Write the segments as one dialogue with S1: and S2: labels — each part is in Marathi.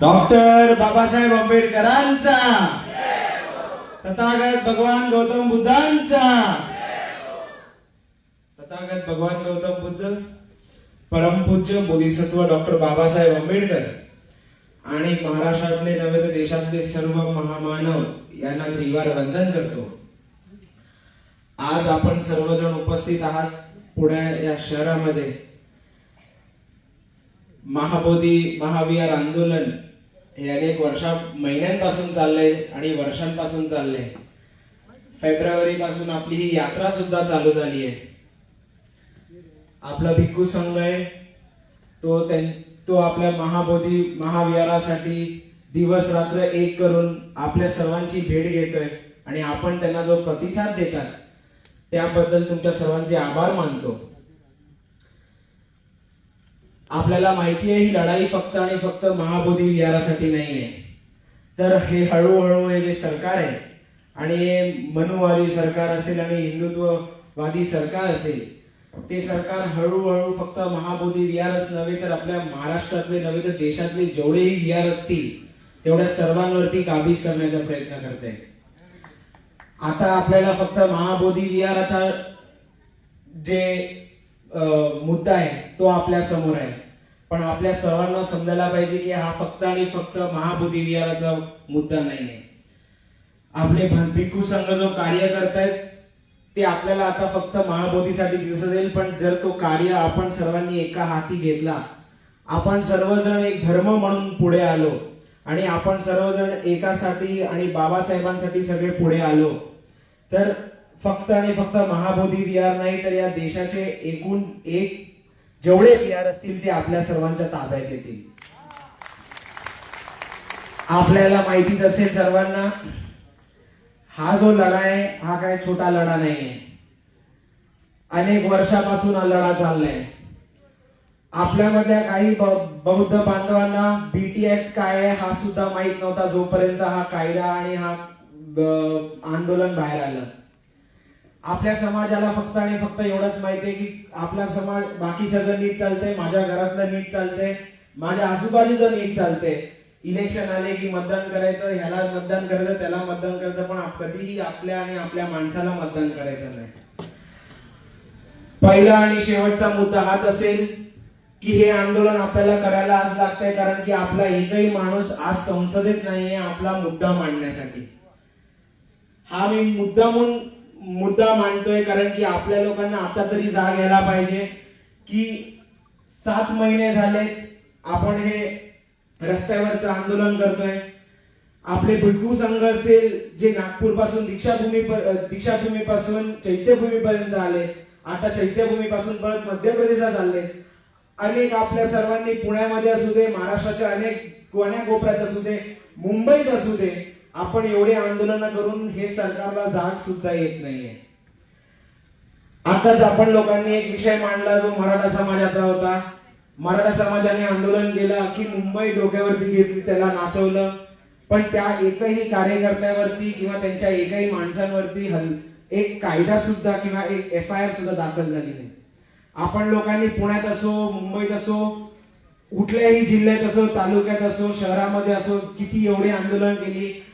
S1: डॉक्टर बाबासाहेब आंबेडकरांचा. तथागत भगवान गौतम बुद्धांचा. तथागत भगवान गौतम बुद्ध परमपूज्य बोधिसत्व डॉक्टर बाबासाहेब आंबेडकर आणि महाराष्ट्रातले नव्हे तर देशातले सर्व महामानव यांना त्रिवार वंदन करतो. आज आपण सर्वजण उपस्थित आहात पुणे या शहरामध्ये. महाबोधी महाविहार आंदोलन हे अनेक वर्षा महिन्यांपासून चाललंय आणि वर्षांपासून चाललंय. फेब्रुवारी पासून आपली ही यात्रा सुद्धा चालू झाली आहे. आपला भिक्खू संघ आहे. तो त्यां- तो आपल्या महाबोधी महाविहारासाठी दिवस रात्र एक करून आपल्या सर्वांची भेट घेतोय आणि आपण त्यांना जो प्रतिसाद देतात त्याबद्दल तुमच्या सर्वांचे आभार मानतो. आपल्याला माहिती आहे ही लढाई फक्त आणि फक्त महाबोधी विहारासाठी नाही आहे तर हे हळूहळू हे जे सरकार आहे आणि मनुवादी सरकार असेल आणि हिंदुत्ववादी सरकार असेल ते सरकार हळूहळू फक्त महाबोधी विहारच नव्हे तर आपल्या महाराष्ट्रातले नव्हे तर देशातले जेवढेही विहार असतील तेवढ्या सर्वांवरती काबीज करण्याचा प्रयत्न करते आता आपल्याला फक्त महाबोधी विहाराचा जे मुद्दा आहे तो आपल्यासमोर आहे. पण आपल्या सर्वांना समजायला पाहिजे की हा फक्त आणि फक्त महाबोधी विहाराचा मुद्दा नाहीये. आपले भिक्खू संघ जो कार्य करतायत ते आपल्याला आता फक्त महाबोधीसाठी दिसत जाईल पण जर तो कार्य आपण सर्वांनी एका हाती घेतला आपण सर्वजण एक धर्म म्हणून पुढे आलो आणि आपण सर्वजण एकासाठी आणि बाबासाहेबांसाठी सगळे पुढे आलो तर फक्त आणि फक्त महाबोधी विहार नाही तर या देशाचे एकूण एक जेवढे विहार असतील ते आपल्या सर्वांच्या ताब्यात येतील आपल्याला माहितीच असेल सर्वांना हा जो लढा आहे हा काय छोटा लढा नाहीये. अनेक वर्षापासून हा लढा चाललाय. आपल्यामधल्या काही बौद्ध बांधवांना बीटी ऍक्ट काय आहे हा सुद्धा माहीत नव्हता जोपर्यंत हा कायदा आणि हा आंदोलन बाहेर आलं. आपल्या समाजाला फक्त आणि फक्त एवढंच माहितीये की आपला समाज बाकी सगळं नीट चालतंय माझ्या घरातलं नीट चालतंय माझ्या आजूबाजूचं नीट चालतंय. इलेक्शन आले की मतदान करायचं ह्याला मतदान करायचं त्याला मतदान करायचं पण कधीही आपल्या आणि आपल्या माणसाला मतदान करायचं नाही. पहिला आणि शेवटचा मुद्दा हाच असेल की हे आंदोलन आपल्याला करायला आज लागतंय कारण की आपला एकही माणूस आज संसदेत नाहीये आपला मुद्दा मांडण्यासाठी. हा मी मुद्दा म्हणून मुद्दा मांडतोय कारण की आपल्या लोकांना आता तरी जाग यायला पाहिजे की सात महिने झाले आपण हे रस्त्यावरचं आंदोलन करतोय. आपले भिक्खू संघ असेल जे नागपूरपासून दीक्षाभूमी दीक्षाभूमी पासून चैत्यभूमी पर्यंत आले आता चैत्यभूमी पासून परत मध्य प्रदेशला चालले. अनेक आपल्या सर्वांनी पुण्यामध्ये असू दे महाराष्ट्राच्या अनेक कोण्या कोपऱ्यात असू दे मुंबईत असू दे आपण एवढे आंदोलन करून हे सरकारला जाग सुद्धा येत नाहीये. आताच आपण लोकांनी एक विषय मांडला जो मराठा समाजाचा होता. मराठा समाजाने आंदोलन केलं की मुंबई डोक्यावरती घेतली त्याला नाचवलं. पण त्या एकही कार्यकर्त्यावरती किंवा त्यांच्या एकही माणसांवरती हल एक कायदा सुद्धा किंवा एक एफ आय आर सुद्धा दाखल झाली नाही. आपण लोकांनी पुण्यात असो मुंबईत असो कुठल्याही जिल्ह्यात असो तालुक्यात असो शहरामध्ये असो किती एवढी आंदोलन केली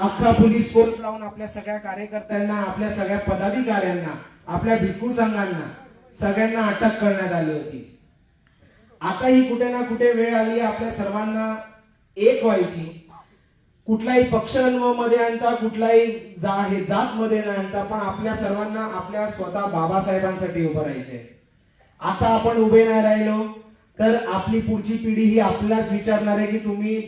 S1: अख्खा पोलीस फोर्स लावून आपल्या सगळ्या कार्यकर्त्यांना आपल्या सगळ्या पदाधिकाऱ्यांना आपल्या भिक्खू संघांना सगळ्यांना अटक करण्यात आली होती. आता ही कुठे ना कुठे वेळ आली आपल्या सर्वांना एक व्हायची. कुठलाही पक्षमध्ये आणता कुठलाही जा हे जात मध्ये न आणता पण आपल्या सर्वांना आपल्या स्वतः बाबासाहेबांसाठी उभं राहायचंय. आता आपण उभे नाही राहिलो तर आपली पुढची पिढी ही आपल्याच विचारणार आहे की तुम्ही